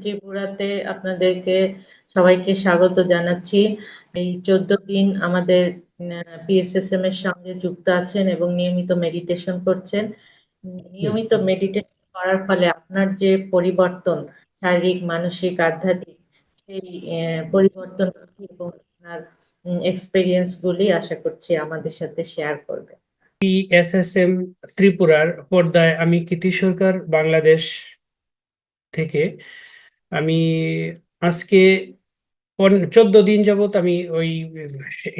ত্রিপুরাতে আপনাদেরকে সবাইকে স্বাগত জানাচ্ছি। এই চোদ্দ দিন আমাদের পিএসএসএম এর সঙ্গে যুক্ত আছেন এবং নিয়মিত মেডিটেশন করছেন। নিয়মিত মেডিটেশন করার ফলে আপনার যে পরিবর্তন, শারীরিক, মানসিক, আধ্যাত্মিক, সেই পরিবর্তন এবং আপনার এক্সপেরিয়েন্স গুলি আশা করছি আমাদের সাথে শেয়ার করবে পিএসএসএম ত্রিপুরার পর্দায় আমি কীর্তি সরকার, বাংলাদেশ থেকে আমি আজকে চোদ্দ দিন যাবত আমি ওই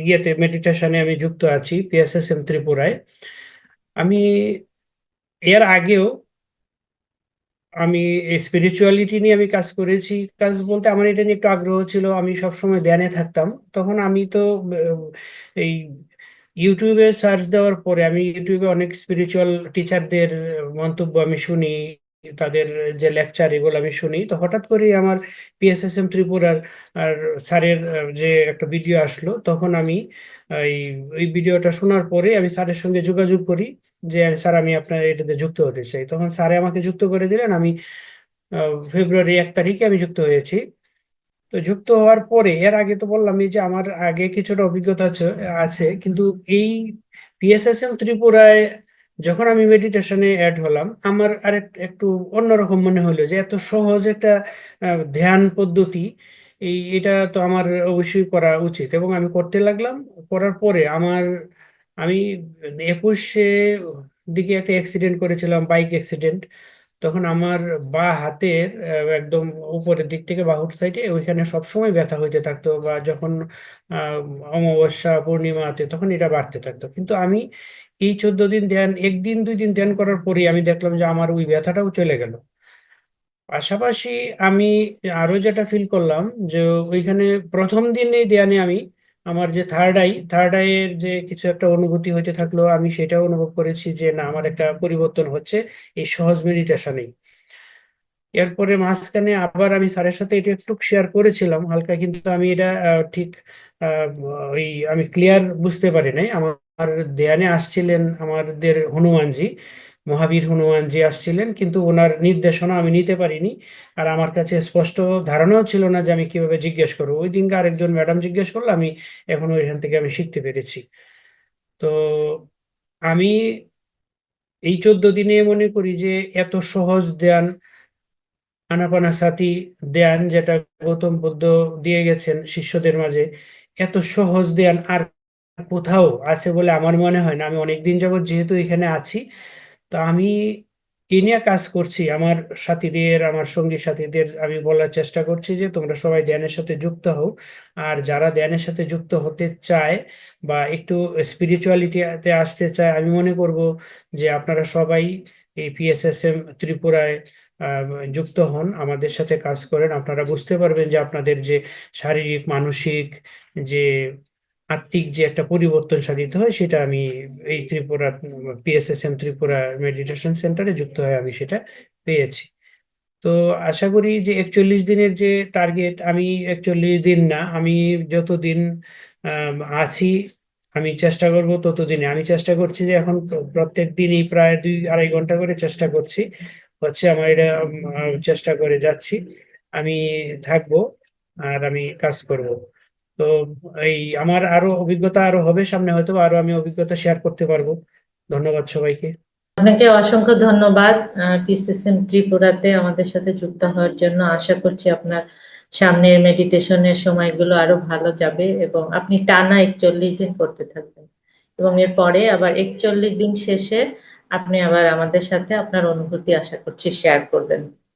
ইয়েতে মেডিটেশনে আমি যুক্ত আছি পিএসএসএম ত্রিপুরায়। আমি এর আগেও আমি স্পিরিচুয়ালিটি নিয়ে আমি কাজ করেছি। কাজ বলতে আমার এটা নিয়ে একটু আগ্রহ ছিল, আমি সবসময় ধ্যানে থাকতাম। তখন আমি তো এই ইউটিউবে সার্চ দেওয়ার পরে আমি ইউটিউবে অনেক স্পিরিচুয়াল টিচারদের মন্তব্য আমি শুনি। তাদের যে লেকচার এগুলো আমি শুনি, তো হঠাৎ করেই আমার পিএসএসএম ত্রিপুরার আর স্যারের যে একটা ভিডিও আসলো, তখন আমি, এই, ওই ভিডিওটা শোনার পরে আমি স্যারের সঙ্গে যোগাযোগ করি যে, স্যার, আমি আপনার এটাতে যুক্ত হতে চাই। তখন স্যারে আমাকে যুক্ত করে দিলেন। আমি ফেব্রুয়ারি এক তারিখে আমি যুক্ত হয়েছি। তো যুক্ত হওয়ার পরে, এর আগে তো বললাম এই যে, আমার আগে কিছুটা অভিজ্ঞতা আছে আছে। কিন্তু এই পিএসএসএম ত্রিপুরায় যখন আমি মেডিটেশনে অ্যাড হলাম, আমার আর একটু অন্যরকম মনে হলো যে এত সহজ একটা ধ্যান পদ্ধতি, এই, এটা তো আমার অবশ্যই করা উচিত। এবং আমি করতে লাগলাম, করার পরে আমার, আমি একুশে দিকে একটা অ্যাক্সিডেন্ট করেছিলাম বাইক অ্যাক্সিডেন্ট তখন আমার বা হাতের একদম উপরের দিক থেকে বাহুর সাইডে ওইখানে সবসময় ব্যথা হইতে থাকতো বা যখন অমাবস্যা পূর্ণিমাতে তখন এটা বাড়তে থাকতো। কিন্তু আমি এই চোদ্দ দিন ধ্যান, একদিন দুই দিন ধ্যান করার পরেই আমি দেখলাম যে আমার ওই ব্যথাটাও চলে গেল। পাশাপাশি আমি আরও যেটা ফিল করলাম যে ওইখানে প্রথম দিনে ধ্যানে আমি আমার যে থার্ড আই থার্ড আইয়ের যে কিছু একটা অনুভূতি হইতে থাকল, আমি সেটাও অনুভব করেছি যে, না, আমার একটা পরিবর্তন হচ্ছে এই সহজ মেডিটেশনেই। এরপরে মাঝখানে আবার আমি স্যারের সাথে এটা একটু শেয়ার করেছিলাম, হালকা কিন্তু আমি এটা ঠিক ওই আমি ক্লিয়ার বুঝতে পারি নাই। আমার ধ্যানে আসছিলেন আমাদের হনুমানজি। মহাবীর হনুমান হনুমানজি আসছিলেন, কিন্তু ওনার নির্দেশনা আমি নিতে পারিনি। আর আমার কাছে স্পষ্ট ধারণাও ছিল না যে আমি কীভাবে জিজ্ঞেস করব। ওই দিনকে আরেকজন ম্যাডাম জিজ্ঞেস করল, আমি এখন ওইখান থেকে আমি শিখতে পেরেছি। তো আমি এই চোদ্দ দিনে মনে করি যে এত সহজ ধ্যান আনাপানাসাতি ধ্যান যেটা গৌতম বুদ্ধ দিয়ে গেছেন শিষ্যদের মাঝে, এত সহজ ধ্যান আর কোথাও আছে বলে আমার মনে হয় না। আমি অনেকদিন যাবৎ যেহেতু এখানে আছি তো আমি এ নিয়ে কাজ করছি। আমার সাথীদের, আমার সঙ্গী সাথীদের আমি বলার চেষ্টা করছি যে, তোমরা সবাই ধ্যানের সাথে যুক্ত হও। আর যারা ধ্যানের সাথে যুক্ত হতে চায় বা একটু স্পিরিচুয়ালিটিতে আসতে চায়, আমি মনে করব যে, আপনারা সবাই এই পিএসএসএম ত্রিপুরায় যুক্ত হন, আমাদের সাথে কাজ করেন। আপনারা বুঝতে পারবেন যে, আপনাদের যে শারীরিক, মানসিক যে আত্মিক যে একটা পরিবর্তন সাধিত হয়, সেটা আমি এই ত্রিপুরা পিএসএসএম ত্রিপুরা মেডিটেশন সেন্টারে যুক্ত হয়ে আমি সেটা পেয়েছি। তো আশা করি যে একচল্লিশ দিনের যে টার্গেট আমি একচল্লিশ দিন না, আমি যতদিন আছি, আমি চেষ্টা করব ততদিনে। আমি চেষ্টা করছি যে এখন প্রত্যেক দিনই প্রায় দুই, আড়াই ঘণ্টা করে চেষ্টা করছি। হচ্ছে আমার এটা চেষ্টা করে যাচ্ছি। আমি থাকব আর আমি কাজ করব। তো এই আমার আরও অভিজ্ঞতা আরও হবে সামনে হয়তো, আরও আমি অভিজ্ঞতা শেয়ার করতে পারব। ধন্যবাদ সবাইকে। আপনাকে অসংখ্য ধন্যবাদ ত্রিপুরাতে আমাদের সাথে যুক্ত হওয়ার জন্য। আশা করছি আপনার সামনের মেডিটেশনের সময়গুলো আরও ভালো যাবে এবং আপনি টানা একচল্লিশ দিন করতে থাকবেন। এবং এরপরে আবার একচল্লিশ দিন শেষে আপনি আবার আমাদের সাথে আপনার অনুভূতি আশা করছি শেয়ার করবেন।